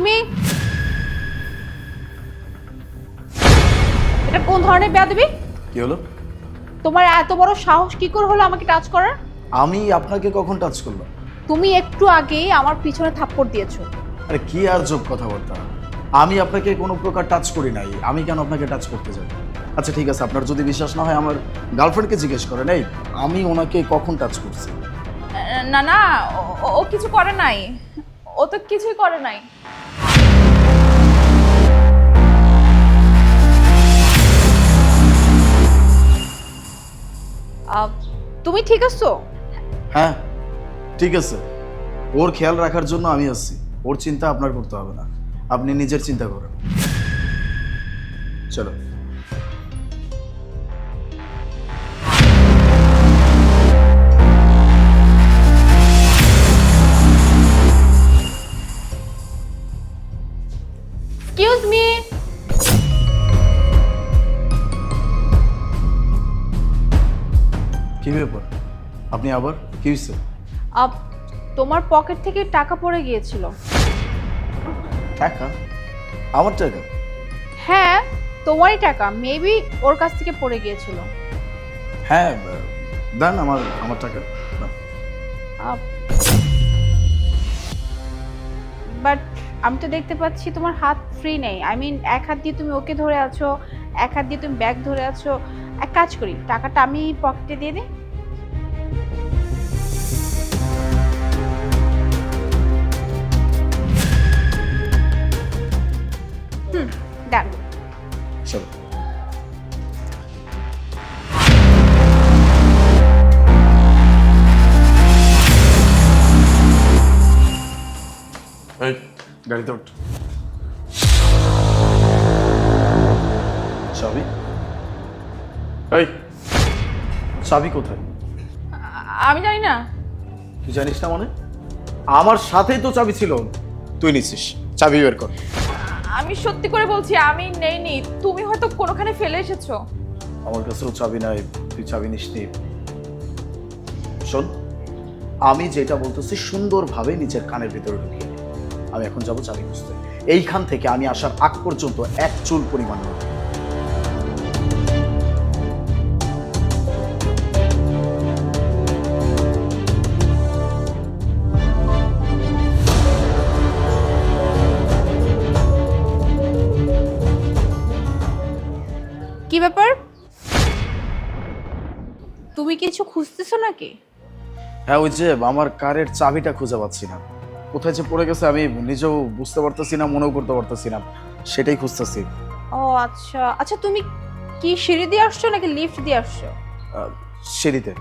Me এটা কোন ধরনের বেয়াদবি? কি হলো? তোমার এত বড় সাহস কি করে হলো আমাকে টাচ করার? আমি আপনাকে কখন টাচ করলাম? তুমি একটু আগেই আমার পিছনে থাপ্পড় দিয়েছ। আরে কি আর যোগ কথাবার্তা? আমি আপনাকে কোনো প্রকার টাচ করি নাই। আমি কেন আপনাকে টাচ করতে যাব? আচ্ছা ঠিক আছে আপনার যদি বিশ্বাস না হয় আমার গার্লফ্রেন্ডকে জিজ্ঞেস করেন। এই আমি ওনাকে কখন টাচ করছি? না না ও- কিছু করে নাই। তো কিছুই করে নাই। তুমি ঠিক আছো? হ্যাঁ ঠিক আছে। ওর খেয়াল রাখার জন্য আমি আসছি ওর চিন্তা আপনার করতে হবে না। আপনি নিজের চিন্তা করেন। চলো। এক্সকিউজ মি কি ব্যাপার? আপনি আবার? কি হয়েছে? তোমার পকেট থেকে টাকা পড়ে গিয়েছিল। টাকা? আমার টাকা? হ্যাঁ তোমারই টাকা। মেবি ওর কাছ থেকে পড়ে গিয়েছিল। হ্যাঁ দেন আমার আমার টাকা। বাট আমি তো দেখতে পাচ্ছি তোমার হাত ফ্রি নেই। আই মিন এক হাত দিয়ে তুমি ওকে ধরে আছো, এক হাত দিয়ে তুমি ব্যাগ ধরে আছো। এক কাজ করি, টাকাটা আমি পকেটে দিয়ে দিই। গাড়িতে ওঠ। চাবি এই চাবি কোথায়? আমি জানি না। তুই জানিস না মানে? আমার সাথেই তো চাবি ছিল। তুই নিছিস চাবি বের কর। আমি সত্যি করে বলছি আমি নেইনি। তুমি হয়তো কোনোখানে ফেলে এসেছ। আমার কাছেও চাবি নাই। তুই চাবি নিস নি শোন আমি যেটা বলতেছি সুন্দরভাবে নিজের কানের ভিতরে ঢুকিয়ে। আমি এখন যাব চাবি খুঁজতে এইখান থেকে আমি আসার আগ পর্যন্ত এক চুল পরিমাণ কি ব্যাপার? তুমি কিছু খুঁজতেছো নাকি? হ্যাঁ ওই যে আমার কারের চাবিটা খুঁজে পাচ্ছি না। কোথায় যে পড়ে গেছে আমি নিজেও বুঝতে পারতেছি না মনেও করতে পারতেছি না। সেটাই খুঁজতেছি। ও আচ্ছা। আচ্ছা তুমি কি সিঁড়ি দিয়ে আসছো নাকি লিফট দিয়ে আসছো? আহ, সিঁড়িতে।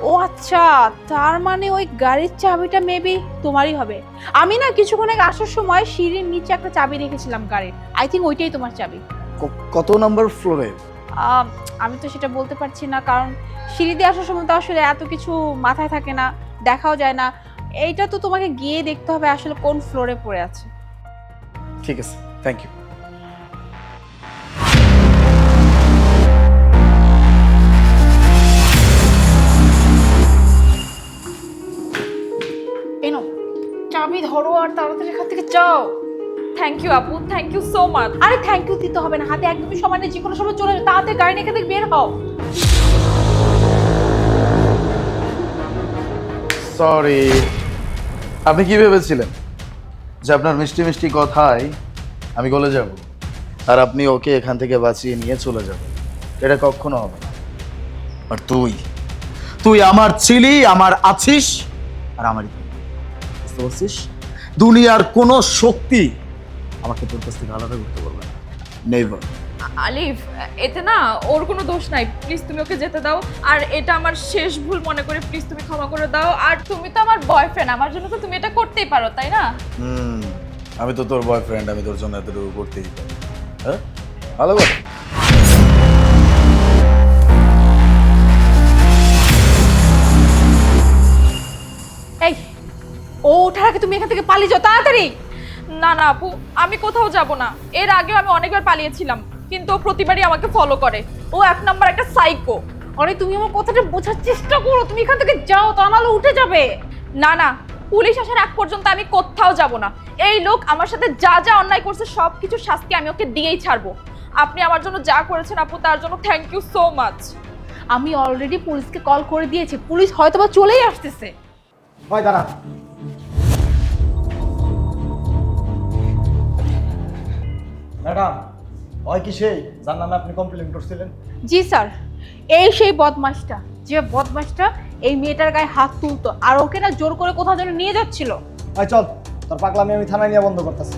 ও আচ্ছা। তার মানে ওই গাড়ির চাবিটা মেবি তোমারই হবে। আমি না কিছুক্ষণ আগে আসার সময় সিঁড়ির নিচে একটা চাবি রেখেছিলাম গাড়ির। আই থিঙ্ক ওইটাই তোমার চাবি। ক- কত নাম্বার ফ্লোরে? আম, আমি তো সেটা বলতে পারছি না কারণ সিঁড়ি দিয়ে আসার সময় তো আসলে এত কিছু মাথায় থাকে না দেখাও যায় না। এইটা তো তোমাকে গিয়ে দেখতে হবে আসলে কোন ফ্লোরে পড়ে আছে। ঠিক আছে থ্যাংক ইউ এনো চাবি ধরো আর তাড়াতাড়ি এখান থেকে যাও। থ্যাংক ইউ আপু থ্যাংক ইউ সো মাচ আরে থ্যাংক ইউ দিতে হবে না হাতে একদমই সময় নেই যে কোনো সময় চলে যাবে তাড়াতাড়ি গাড়ি নিয়ে এখান থেকে বের হও। সরি আপনি কি ভেবেছিলেন? যে আপনার মিষ্টি মিষ্টি কথায় আমি গলে যাব, আর আপনি ওকে এখান থেকে বাঁচিয়ে নিয়ে চলে যাবেন। এটা কখনো হবে না। আর তুই? তুই আমার ছিলি, আমার আছিস, আর আমারই বুঝতে পারছিস? দুনিয়ার কোনো শক্তি আমাকে তোর কাছ থেকে আলাদা করতে পারবে না। নেভার আলিফ এতে না ওর কোনো দোষ নাই। প্লিজ তুমি ওকে যেতে দাও। আর এটা আমার শেষ ভুল মনে করে প্লিজ তুমি ক্ষমা করে দাও। আর তুমি তো আমার বয়ফ্রেন্ড আমার জন্য তো তুমি এটা করতেই পারো তাই না? হুম আমি তো তোর বয়ফ্রেন্ড আমি তোর জন্য এতটুকু করতেই পারি। হ্যাঁ? ভালো এই ও ওঠার আগে তুমি এখান থেকে পালিয়ে যাও তাড়াতাড়ি। না না আপু আমি কোথাও যাব না। এর আগেও আমি অনেকবার পালিয়েছিলাম। কিন্তু ও প্রতিবারই আমাকে ফলো করে। ও এক নাম্বার একটা সাইকো অরে, তুমি আমার কথাটা বোঝার চেষ্টা করো। তুমি এখান থেকে যাও, তা নাহলে উঠে যাবে। না না, পুলিশ আসার আগ পর্যন্ত আমি কোথাও যাব না। এই লোক আমার সাথে যা যা অন্যায় করছে সব কিছু শাস্তি আমি ওকে দিয়েই ছাড়বো। আপনি আমার জন্য যা করেছেন আপু, তার জন্য থ্যাংক ইউ সো মাচ আমি অলরেডি পুলিশকে কল করে দিয়েছি। পুলিশ হয়তো বা চলেই আসতেছে। হয় দাঁড়া ম্যাডাম হয় কি সেই? যার নামে আপনি কমপ্লেন করছিলেন? জি স্যার। এই সেই বদমাসটা যে বদমাসটা এই মেয়েটার গায়ে হাত তুলতো। আর ওকে না জোর করে কোথাও যেন নিয়ে যাচ্ছিল। হয় চল তোর পাগলামি আমি থানায় নিয়ে বন্ধ করতেছি।